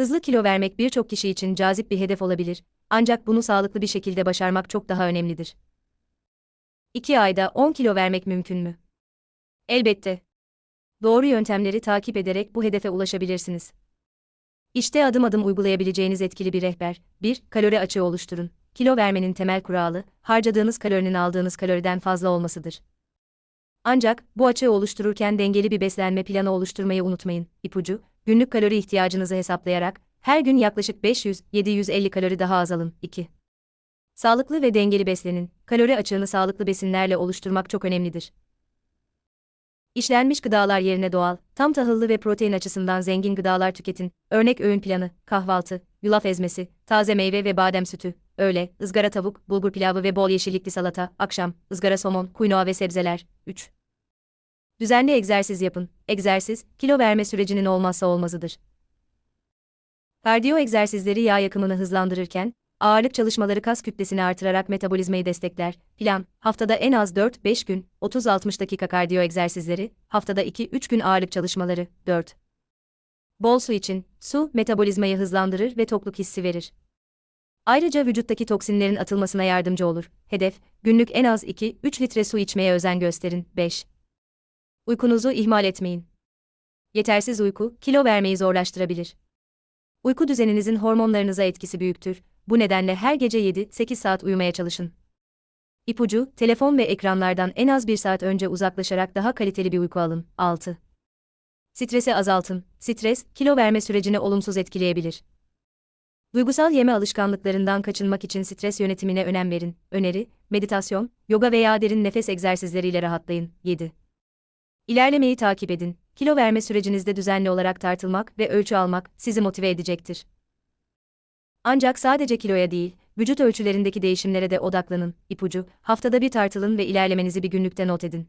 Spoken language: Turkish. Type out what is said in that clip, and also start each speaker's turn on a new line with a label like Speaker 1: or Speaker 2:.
Speaker 1: Hızlı kilo vermek birçok kişi için cazip bir hedef olabilir, ancak bunu sağlıklı bir şekilde başarmak çok daha önemlidir. 2 ayda 10 kilo vermek mümkün mü? Elbette. Doğru yöntemleri takip ederek bu hedefe ulaşabilirsiniz. İşte adım adım uygulayabileceğiniz etkili bir rehber. 1. Kalori açığı oluşturun. Kilo vermenin temel kuralı, harcadığınız kalorinin aldığınız kaloriden fazla olmasıdır. Ancak, bu açığı oluştururken dengeli bir beslenme planı oluşturmayı unutmayın. İpucu, günlük kalori ihtiyacınızı hesaplayarak, her gün yaklaşık 500-750 kalori daha az alın. 2. Sağlıklı ve dengeli beslenin. Kalori açığını sağlıklı besinlerle oluşturmak çok önemlidir. İşlenmiş gıdalar yerine doğal, tam tahıllı ve protein açısından zengin gıdalar tüketin. Örnek öğün planı, kahvaltı, yulaf ezmesi, taze meyve ve badem sütü, öğle, ızgara tavuk, bulgur pilavı ve bol yeşillikli salata, akşam, ızgara somon, kuynoa ve sebzeler. 3. Düzenli egzersiz yapın. Egzersiz, kilo verme sürecinin olmazsa olmazıdır. Kardiyo egzersizleri yağ yakımını hızlandırırken, ağırlık çalışmaları kas kütlesini artırarak metabolizmayı destekler. Plan, haftada en az 4-5 gün, 30-60 dakika kardiyo egzersizleri, haftada 2-3 gün ağırlık çalışmaları, 4. Bol su için, su, metabolizmayı hızlandırır ve tokluk hissi verir. Ayrıca vücuttaki toksinlerin atılmasına yardımcı olur. Hedef, günlük en az 2-3 litre su içmeye özen gösterin. 5. Uykunuzu ihmal etmeyin. Yetersiz uyku, kilo vermeyi zorlaştırabilir. Uyku düzeninizin hormonlarınıza etkisi büyüktür. Bu nedenle her gece 7-8 saat uyumaya çalışın. İpucu, telefon ve ekranlardan en az bir saat önce uzaklaşarak daha kaliteli bir uyku alın. 6. Stresi azaltın. Stres, kilo verme sürecini olumsuz etkileyebilir. Duygusal yeme alışkanlıklarından kaçınmak için stres yönetimine önem verin. Öneri, meditasyon, yoga veya derin nefes egzersizleriyle rahatlayın. 7. İlerlemeyi takip edin. Kilo verme sürecinizde düzenli olarak tartılmak ve ölçü almak sizi motive edecektir. Ancak sadece kiloya değil, vücut ölçülerindeki değişimlere de odaklanın. İpucu, haftada bir tartılın ve ilerlemenizi bir günlükte not edin.